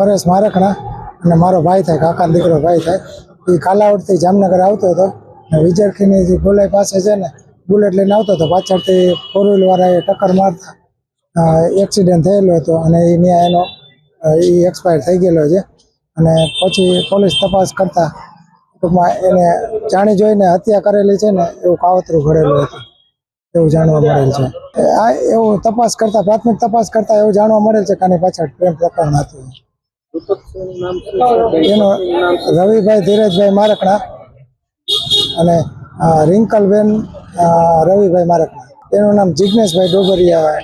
પરેશ મારકણા અને મારો ભાઈ થાય કાકા દીકરો ભાઈ થાય. એ કાલાવડથી જામનગર આવતો હતો અને વિજયખીની જે ગોલાઈ પાસે છે ને, બુલેટ લઈને આવતો હતો. પાછળથી ફોર વ્હીલ વાળાએ ટક્કર મારતા એક્સિડન્ટ થયેલો હતો અને એ ત્યાં એનો એ એક્સપાયર થઈ ગયેલો છે. અને પછી પોલીસ તપાસ કરતા, ટૂંકમાં એને જાણી જોઈને હત્યા કરેલી છે ને, એવું કાવતરું ઘડેલું હતું. એવું જાણવા મળેલ છે. આ એવું તપાસ કરતા, પ્રાથમિક તપાસ કરતા એવું જાણવા મળેલ છે કે આની પાછળ પ્રેમ પ્રકરણ હતું. રવિભાઈ ધીરજભાઈ મારકણા અને રિંકલબેન રવિભાઈ મારકણા. એનું નામ જિજ્ઞેશભાઈ ડોબરિયા.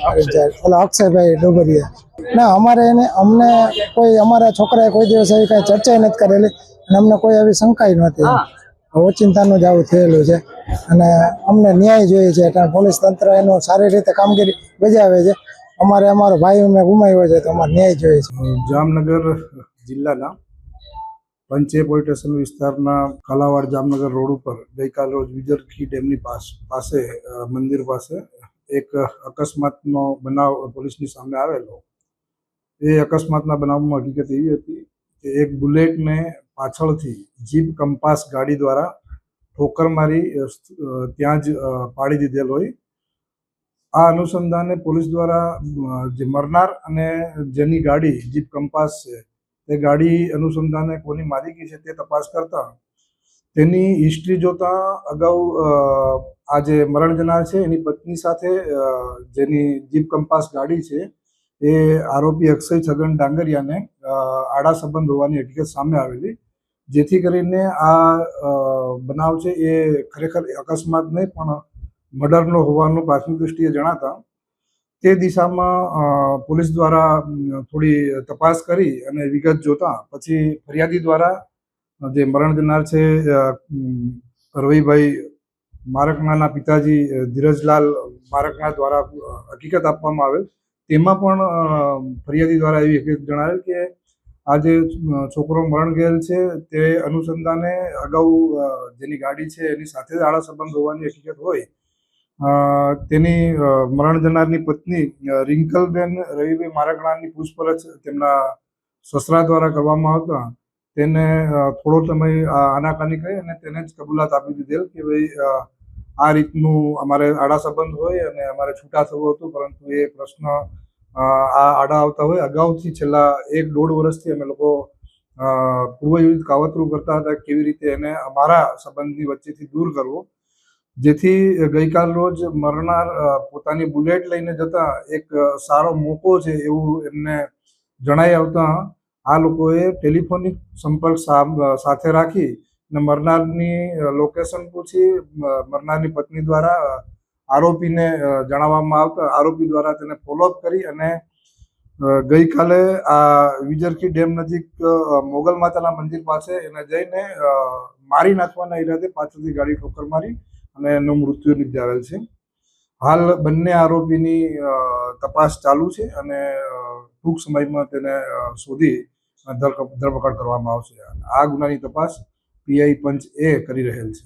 ઓલા અક્ષયભાઈ ડોબરિયા. ના, અમારે એને, અમને કોઈ, અમારા છોકરાએ કોઈ દિવસ એવી કાંઈ ચર્ચા નથી કરેલી અને અમને કોઈ એવી શંકાઈ નહોતી. ઓચિંતાનું જ આવું થયેલું છે. અને અમને ન્યાય જોઈએ છે. પોલીસ તંત્ર એનું સારી રીતે કામગીરી બજાવે છે. અમારે અમારો ભાઈ અમે ગુમાવ્યો છે તો અમારે ન્યાય જોઈએ છે. જામનગર જિલ્લાના પંચે પોલીસ વિસ્તારના કલાવાડ જામનગર રોડ ઉપર ગઈકાલ રોજ વિજરખી ડેમની પાસ, પાસે મંદિર પાસે એક અકસ્માતનો બનાવ પોલીસની સામે આવેલો. એ અકસ્માતના બનાવમાં હકીકત એવી હતી કે એક બુલેટને પાછળથી જીપ કંપાસ ગાડી દ્વારા ઠોકર મારી ત્યાં જ પાડી દીધેલ હોય. આ અનુસંધાને પોલીસ દ્વારા જે મરનાર અને જેની ગાડી, જીપ કંપાસ છે, તે ગાડી અનુસંધાને કોની માલિકી છે તે તપાસ કરતા તેની હિસ્ટ્રી જોતા અગાઉ આ જે મરણ જનાર છે, એની પત્ની સાથે જેની જીપ કંપાસ ગાડી છે, એ આરોપી અક્ષય છગન ડાંગરિયાને આડા સંબંધ હોવાની હકીકત સામે આવેલી. જેથી કરીને આ બનાવ છે એ ખરેખર અકસ્માત નહીં પણ મર્ડરનો હોવાનું પ્રાથમિક દૃષ્ટિએ જણાતા, તે દિશામાં પોલીસ દ્વારા થોડી તપાસ કરી અને વિગત જોતા, પછી ફરિયાદી દ્વારા, જે મરણ જનાર છે રવિભાઈ મારકનાના પિતાજી ધીરજલાલ મારકના દ્વારા હકીકત આપવામાં આવેલ. તેમાં પણ ફરિયાદી દ્વારા એવી હકીકત જણાવેલ કે, આ જે છોકરો મરણ ગયેલ છે, તે અનુસંધાને અગાઉ જેની ગાડી છે, એની સાથે જ આડા સંબંધ હોવાની હકીકત હોય તેની મરણ જનારની પત્ની રિંકલબેન રવિભાઈ મારાકણાની પૂછપરછ તેમના સસરા દ્વારા કરવામાં આવતા. તેને થોડો સમય આનાકાની કરી અને તેને જ કબૂલાત આપી દીધેલ કે ભાઈ આ રીતનું અમારે આડા સંબંધ હોય અને અમારે છૂટા થવું હતું, પરંતુ એ પ્રશ્ન આ આડા આવતા હોય. અગાઉથી છેલ્લા એક દોઢ વર્ષથી અમે લોકો પૂર્વયોજિત કાવતરું કરતા હતા કેવી રીતે એને અમારા સંબંધની વચ્ચેથી દૂર કરવો. જેથી ગઈકાલ રોજ મરનાર પોતાની બુલેટ લઈને જતા એક સારો મોકો છે એવું એમને જણાઈ આવતા આ લોકોએ ટેલિફોનિક સંપર્ક સાથે રાખી અને મરનારની લોકેશન પૂછી મરનારની પત્ની દ્વારા આરોપીને જણાવવામાં આવતા, આરોપી દ્વારા તેને ફોલોઅપ કરી અને ગઈકાલે આ વિજરખી ડેમ નજીક મોગલ માતાના મંદિર પાસે એને જઈને મારી નાખવાના ઈરાદે પાછળથી ગાડી ઠોકર મારી અને એનું મૃત્યુ નિપજાવેલ છે. હાલ બંને આરોપીની તપાસ ચાલુ છે અને ટૂંક સમયમાં તેને શોધી ધરપકડ કરવામાં આવશે. આ ગુનાની તપાસ પીઆઈ પંચ એ કરી રહેલ છે.